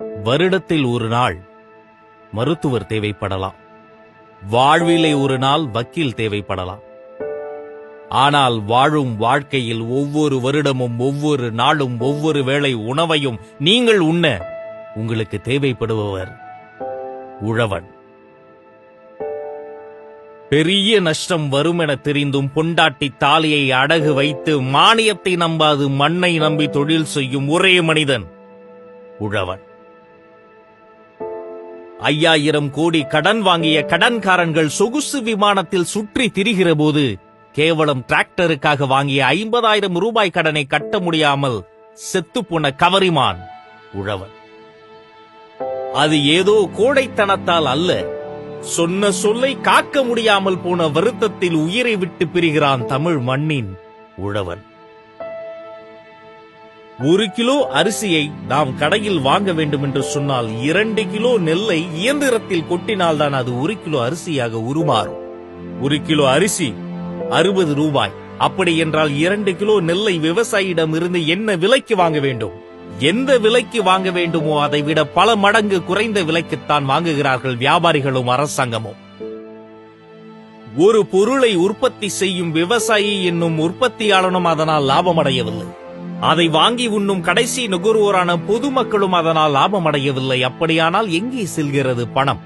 வருடத்தில் ஒரு நாள் மருத்துவர் தேவைப்படலாம். வாழ்விலே ஒரு நாள் வக்கீல் தேவைப்படலாம். ஆனால் வாழும் வாழ்க்கையில் ஒவ்வொரு வருடமும் ஒவ்வொரு நாளும் ஒவ்வொரு வேளை உணவையும் நீங்கள் உண்ண உங்களுக்கு தேவைப்படுபவர் உழவன். பெரிய நஷ்டம் வரும் என தெரிந்தும் பொண்டாட்டி தாலியை அடகு வைத்து மானியத்தை நம்பாது மண்ணை நம்பி தொழில் செய்யும் ஒரே மனிதன் உழவன். ஐயாயிரம் கோடி கடன் வாங்கிய கடன்காரன்கள் சொகுசு விமானத்தில் சுற்றி திரிகிற போது கேவலம் டிராக்டருக்காக வாங்கிய ஐம்பதாயிரம் ரூபாய் கடனை கட்ட முடியாமல் செத்துப்போன கவரிமான் உழவன். அது ஏதோ கோடைத்தனத்தால் அல்ல. சொன்ன சொல்லை காக்க முடியாமல் போன வருத்தத்தில் உயிரை விட்டு பிரிகிறான் தமிழ் மண்ணின் உழவன். ஒரு கிலோ அரிசியை நாம் கடையில் வாங்க வேண்டும் என்று சொன்னால் இரண்டு கிலோ நெல்லை இயந்திரத்தில் கொட்டினால் தான் அது ஒரு கிலோ அரிசியாக உருமாறும். ஒரு கிலோ அரிசி அறுபது ரூபாய். அப்படி என்றால் இரண்டு கிலோ நெல்லை விவசாயியிடம் இருந்து என்ன விலைக்கு வாங்க வேண்டும்? எந்த விலைக்கு வாங்க வேண்டுமோ அதை விட பல மடங்கு குறைந்த விலைக்குத்தான் வாங்குகிறார்கள் வியாபாரிகளும் அரசாங்கமும். ஒரு பொருளை உற்பத்தி செய்யும் விவசாயி என்னும் உற்பத்தியாளனும் அதனால் லாபமடையவில்லை. அதை வாங்கி உண்ணும் கடைசி நுகர்வோரான பொதுமக்களும் அதனால் லாபம் அடையவில்லை அப்படியானால் எங்கே செல்கிறது பணம்?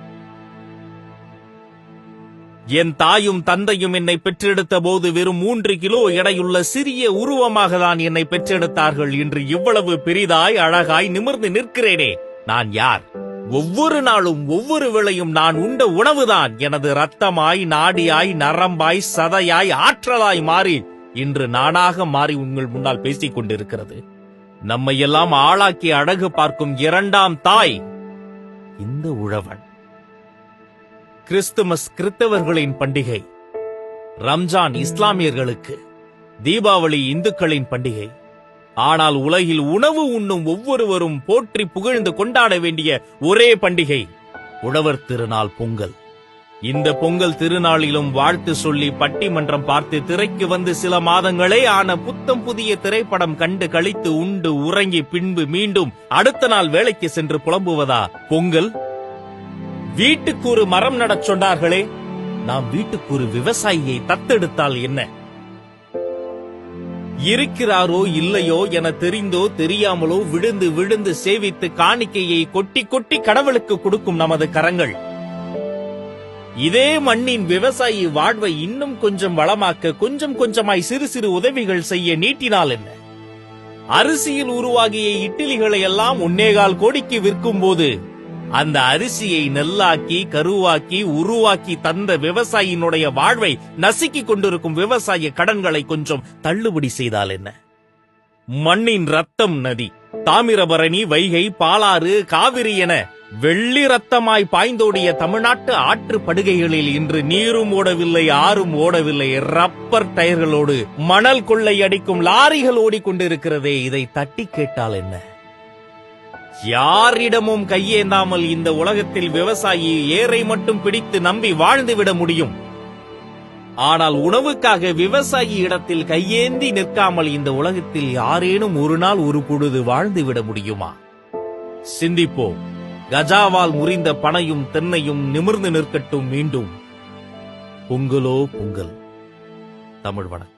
என் தாயும் தந்தையும் என்னை பெற்றெடுத்த போது வெறும் மூன்று கிலோ எடையுள்ள சிறிய உருவமாக தான் என்னை பெற்றெடுத்தார்கள் இன்று இவ்வளவு பெரிதாய் அழகாய் நிமிர்ந்து நிற்கிறேனே. நான் யார்? ஒவ்வொரு நாளும் ஒவ்வொரு வேளையும் நான் உண்ட உணவுதான். எனது ரத்தமாய் நாடியாய் நரம்பாய் சதையாய் ஆற்றலாய் மாறி இன்று நானாக மாறி உங்கள் முன்னால் பேசிக் கொண்டிருக்கிறது. நம்மையெல்லாம் ஆளாக்கி அழகு பார்க்கும் இரண்டாம் தாய் இந்த உழவன். கிறிஸ்துமஸ் கிறித்தவர்களின் பண்டிகை. ரம்ஜான் இஸ்லாமியர்களுக்கு தீபாவளி இந்துக்களின் பண்டிகை. ஆனால் உலகில் உணவு உண்ணும் ஒவ்வொருவரும் போற்றி புகழ்ந்து கொண்டாட வேண்டிய ஒரே பண்டிகை. உழவர் திருநாள் பொங்கல். இந்த பொங்கல் திருநாளிலும் வாழ்த்து சொல்லி பட்டிமன்றம் பார்த்து திரைக்கு வந்து சில மாதங்களே ஆன புத்தம் புதிய திரைப்படம் கண்டு கழித்து உண்டு உறங்கி பின்பு மீண்டும் அடுத்த நாள் வேலைக்கு சென்று புலம்புவதா? பொங்கல்? வீட்டுக்கு ஒரு மரம் நடச் சொன்னார்களே நாம் வீட்டுக்கு ஒரு விவசாயியை தத்தெடுத்தால் என்ன? இருக்கிறாரோ இல்லையோ என தெரிந்தோ தெரியாமலோ விழுந்து விழுந்து சேவித்து காணிக்கையை கொட்டி கொட்டி கடவுளுக்கு கொடுக்கும் நமது கரங்கள். இதே மண்ணின் விவசாயி வாழ்வை இன்னும் கொஞ்சம் வளமாக்க கொஞ்சம் கொஞ்சமாய் சிறு சிறு உதவிகள் செய்ய நீட்டினால் என்ன? அரிசியில் உருவாகிய இட்லிகளை எல்லாம் ஒன்னேகால் கோடிக்கு விற்கும் போது அந்த அரிசியை நெல்லாக்கி கருவாக்கி உருவாக்கி தந்த விவசாயினுடைய வாழ்வை நசுக்கிக் கொண்டிருக்கும் விவசாய கடன்களை கொஞ்சம் தள்ளுபடி செய்தால் என்ன? மண்ணின் ரத்தம் நதி தாமிரபரணி வைகை பாலாறு காவிரி என வெள்ளி ரத்தமாய் பாய்ந்தோடிய தமிழ்நாட்டு ஆற்று படுகைகளில் இன்று நீரும் ஓடவில்லை ஆறும் ஓடவில்லை. ரப்பர் டயர்களோடு மணல் கொள்ளை அடிக்கும் லாரிகள் ஓடிக்கொண்டிருக்கிறதே. இதை தட்டி கேட்டால் என்ன? யாரிடமும் கையேந்தாமல் இந்த உலகத்தில் விவசாயி ஏரை மட்டும் பிடித்து நம்பி வாழ்ந்துவிட முடியும்? ஆனால் உணவுக்காக விவசாயி இடத்தில் கையேந்தி நிற்காமல் இந்த உலகத்தில் யாரேனும் ஒரு நாள் ஒரு பொழுது வாழ்ந்துவிட முடியுமா? சிந்திப்போம். கஜாவால் முறிந்த பனையும் தென்னையும் நிமிர்ந்து நிற்கட்டும் மீண்டும். பொங்கலோ பொங்கல். தமிழ் வணக்கம்.